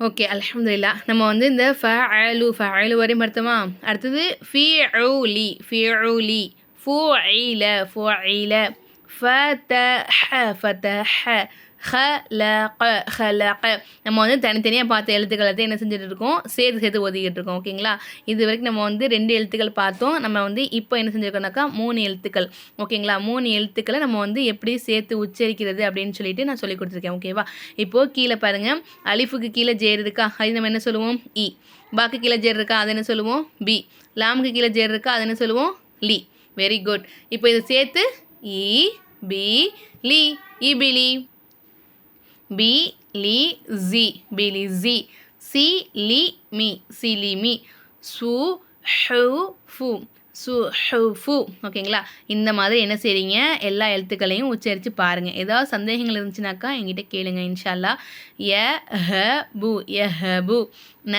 Okay அல்ஹம்துலில்லாஹ் நம்ம வந்து இந்த ஃப அலு ஃப அலு வரையும் பார்த்தோமா அடுத்தது ஃபி லி ஃபி லி ஃபு ஐல ஃபு ஐல ஹ ல க ஹ ல க. நம்ம வந்து தனித்தனியாக பார்த்த எழுத்துக்களை தான் என்ன செஞ்சுட்டு இருக்கோம் சேர்த்து சேர்த்து ஒதுக்கிட்டு இருக்கோம் ஓகேங்களா? இது வரைக்கும் நம்ம வந்து ரெண்டு எழுத்துக்கள் பார்த்தோம். நம்ம வந்து இப்போ என்ன செஞ்சுருக்கோம்னாக்கா மூணு எழுத்துக்கள் ஓகேங்களா? மூணு எழுத்துக்களை நம்ம வந்து எப்படி சேர்த்து உச்சரிக்கிறது அப்படின்னு சொல்லிட்டு நான் சொல்லி கொடுத்துருக்கேன் ஓகேவா? இப்போது கீழே பாருங்கள் அலிஃபுக்கு கீழே ஜேர் இருக்கா அது நம்ம என்ன சொல்லுவோம்? இ. பாக்கு கீழே ஜேர் இருக்கா அது என்ன சொல்லுவோம்? பி. லாமுக்கு கீழே ஜேர் இருக்கா அது என்ன சொல்லுவோம்? லி. Very good. இப்போ இதை சேர்த்து இ பி லி. இபிலி பி லி ஜி பிலி ஜி சி லி மி. சிலி மி. சு ஹூ ஃபு. சு ஹூ ஃபு. ஓகேங்களா? இந்த மாதிரி என்ன செய்றீங்க? எல்லா எழுத்துக்களையும் உச்சரித்து பாருங்கள் ஏதாவது சந்தேகங்கள் இருந்துச்சுனாக்கா என்கிட்ட கேளுங்க இன்ஷால்லா. ய ஹ பு. ய ஹ பு. ந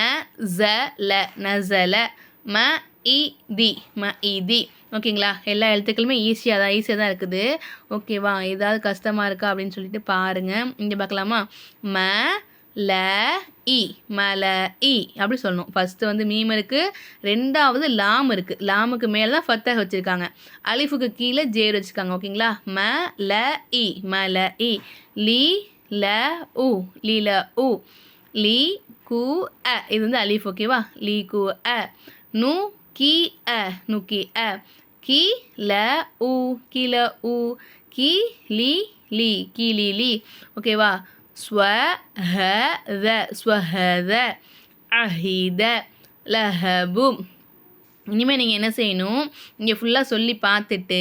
ஜ ல. நசல ம இ தி. ம இ தி. ஓகேங்களா? எல்லா எழுத்துக்களுமே ஈஸியாக தான் ஈஸியாக தான் இருக்குது. ஓகேவா ஏதாவது கஷ்டமாக இருக்கா அப்படின்னு சொல்லிட்டு பாருங்கள் இங்கே பார்க்கலாமா? ம ல இ. மல இ. அப்படி சொல்லணும். ஃபஸ்ட்டு வந்து மீம் இருக்குது ரெண்டாவது லாம் இருக்குது லாமுக்கு மேலே தான் ஃபத்தாக வச்சுருக்காங்க. அலிஃபுக்கு கீழே ஜேர் வச்சுருக்காங்க. ஓகேங்களா? ம ல இ. மல இ. லி ல உ. லி ல உ. லி கு அ. இது வந்து அலிஃப். ஓகேவா? லி கு அ. நு கி அ. நு கி அ. கி ல உ கீழ உ கி லி லி கீலி லி ஓகேவா ஸ்வ ஹ த ஸ்வஹத அஹித லஹபு இனிமேல் நீங்கள் என்ன செய்யணும்? இங்கே ஃபுல்லாக சொல்லி பார்த்துட்டு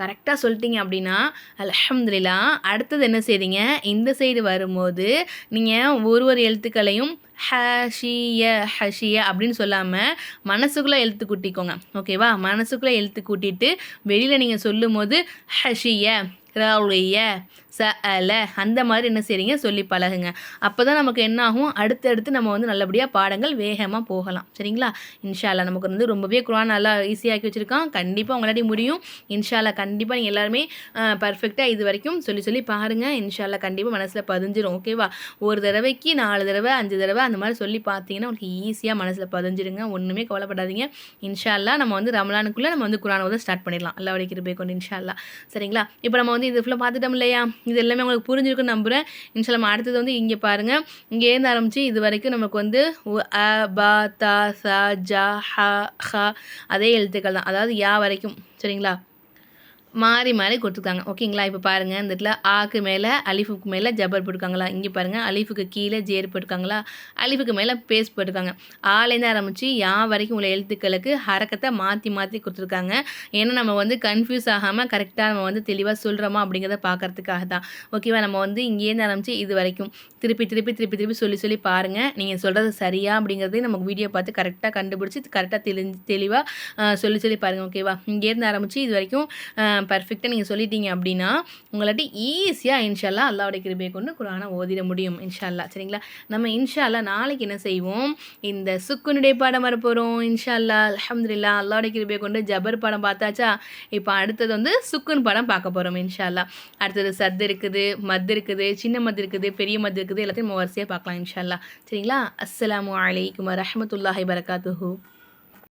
கரெக்டாக சொல்லிட்டீங்க அப்படின்னா அலமதுல்லா அடுத்தது என்ன செய்றீங்க? இந்த சைடு வரும்போது நீங்கள் ஒரு ஒரு எழுத்துக்களையும் ஹஷிய ஹஷிய அப்படின்னு சொல்லாமல் மனசுக்குள்ளே எழுத்து கூட்டிக்கோங்க. ஓகேவா மனசுக்குள்ளே எழுத்து கூட்டிட்டு வெளியில் நீங்கள் சொல்லும் போது ஹஷிய ரவுளிய ச அல அந்த மாதிரி என்ன செய்றீங்க? சொல்லி பழகுங்க. அப்போ தான் நமக்கு என்ன ஆகும்? அடுத்தடுத்து நம்ம வந்து நல்லபடியாக பாடங்கள் வேகமாக போகலாம். சரிங்களா? இன்ஷால்லா நமக்கு வந்து ரொம்பவே குரான் நல்லா ஈஸியாக்கி வச்சுருக்கான். கண்டிப்பாக உங்களாடி முடியும். இன்ஷால்லா கண்டிப்பாக நீங்கள் எல்லாருமே பர்ஃபெக்டாக இது வரைக்கும் சொல்லி சொல்லி பாருங்கள் இன்ஷால்லா கண்டிப்பாக மனசில் பதிஞ்சிரும். ஓகேவா ஒரு தடவைக்கு நாலு தடவை அஞ்சு தடவை அந்த மாதிரி சொல்லி பார்த்தீங்கன்னா உங்களுக்கு ஈஸியாக மனசில் பதிஞ்சிருங்க. ஒன்றுமே கவலைப்படாதீங்க. இன்ஷால்லா நம்ம வந்து ரமலானுக்குள்ளே நம்ம வந்து குரான் வந்து ஸ்டார்ட் பண்ணிடலாம். அல்லா வடிக்கிற கொண்டு இன்ஷால்லா சரிங்களா? இப்போ நம்ம வந்து இது ஃபுல்லாக பார்த்துட்டோம் இல்லையா? இது எல்லாமே உங்களுக்கு புரிஞ்சிருக்குன்னு நம்புகிறேன் இன்ஷால்லாம் அடுத்தது வந்து இங்கே பாருங்கள் இங்கேருந்து ஆரம்பித்து இது வரைக்கும் நமக்கு வந்து அ ப த ச ஜ ஹ ஹ அதே எழுத்துக்கள் தான். அதாவது யா வரைக்கும். சரிங்களா? மாறி மாறி கொடுத்துருக்காங்க. ஓகேங்களா? இப்போ பாருங்கள் இந்த இடத்துல ஆக்கு மேலே அலிஃபுக்கு மேலே ஜபர் போட்டுருக்காங்களா? இங்கே பாருங்கள் அலிஃபுக்கு கீழே ஜேர் போட்டிருக்காங்களா? அலிஃபுக்கு மேலே பேஸ் போட்டிருக்காங்க. ஆலேருந்து ஆரம்பித்து யா வரைக்கும் உள்ள எழுத்துக்களுக்கு ஹரக்கத்தை மாற்றி மாற்றி கொடுத்துருக்காங்க. ஏன்னா நம்ம வந்து கன்ஃபியூஸ் ஆகாமல் கரெக்டாக நம்ம வந்து தெளிவாக சொல்கிறோமா அப்படிங்கிறத பார்க்குறதுக்காக தான். ஓகேவா? நம்ம வந்து இங்கேருந்து ஆரம்பித்து இது வரைக்கும். திருப்பி திருப்பி திருப்பி திருப்பி சொல்லி சொல்லி பாருங்கள் நீங்கள் சொல்கிறது சரியா அப்படிங்கிறதையும் நமக்கு வீடியோ பார்த்து கரெக்டாக கண்டுபிடிச்சி கரெக்டாக தெளிஞ்சு தெளிவாக சொல்லி சொல்லி பாருங்கள் ஓகேவா? இங்கேருந்து ஆரம்பித்து இது வரைக்கும் பர்ஃபெக்டாக நீங்கள் சொல்லிட்டீங்க அப்படின்னா உங்களாட்டி ஈஸியாக இன்ஷால்லா அல்லாவுடைய கிருபையை கொண்டு குரானை ஓதிட முடியும் இன்ஷால்லா. சரிங்களா? நம்ம இன்ஷால்லா நாளைக்கு என்ன செய்வோம்? இந்த சுக்குனுடைய பாடம் வரப்போகிறோம் இன்ஷால்லா. அலமதுல்லா அல்லாவுடைய கிருபையை கொண்டு ஜபர் படம் பார்த்தாச்சா? இப்போ அடுத்தது வந்து சுக்குன் படம் பார்க்க போகிறோம் இன்ஷால்லா. அடுத்தது சத்து இருக்குது மத் இருக்குது சின்ன மத் இருக்குது பெரிய மத் இருக்குது எல்லாத்தையும் நம்ம வரிசையாக பார்க்கலாம் இன்ஷால்லா. சரிங்களா? அஸ்லாம் வலைக்கம் வரமத்துல்லாஹி வரகாத்துஹூ